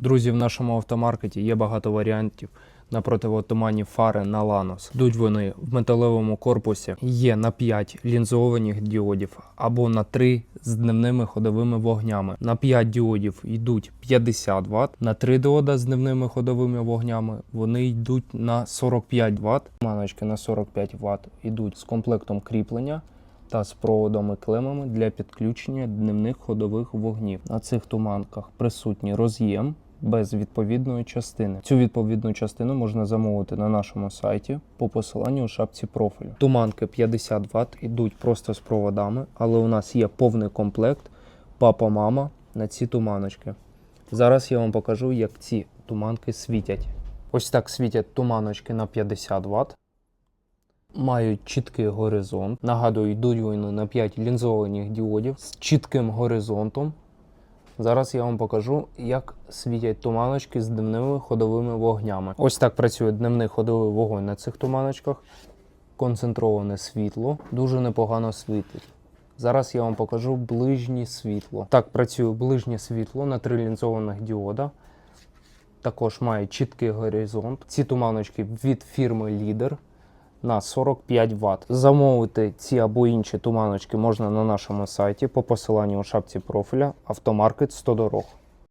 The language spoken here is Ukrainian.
Друзі, в нашому автомаркеті є багато варіантів на противотуманні фари на Lanos. Йдуть вони в металевому корпусі. Є на 5 лінзованих діодів або на 3 з дневними ходовими вогнями. На 5 діодів йдуть 50 Вт, на 3 діода з дневними ходовими вогнями вони йдуть на 45 Вт. Маночки на 45 Вт йдуть з комплектом кріплення та з проводами клемами для підключення дневних ходових вогнів. На цих туманках присутній роз'єм без відповідної частини. Цю відповідну частину можна замовити на нашому сайті по посиланню у шапці профілю. Туманки 50 Вт ідуть просто з проводами, але у нас є повний комплект папа-мама на ці туманочки. Зараз я вам покажу, як ці туманки світять. Ось так світять туманочки на 50 Вт мають чіткий горизонт. Нагадую, йдуть вони на 5 лінзованих діодів з чітким горизонтом. Зараз я вам покажу, як світять туманочки з дневними ходовими вогнями. Ось так працює дневний ходовий вогонь на цих туманочках. Концентроване світло, дуже непогано світить. Зараз я вам покажу ближнє світло. Так працює ближнє світло на три лінзованих діода. Також має чіткий горизонт. Ці туманочки від фірми Leader на 45 Вт. Замовити ці або інші туманочки можна на нашому сайті по посиланню у шапці профіля Автомаркет 100 дорог.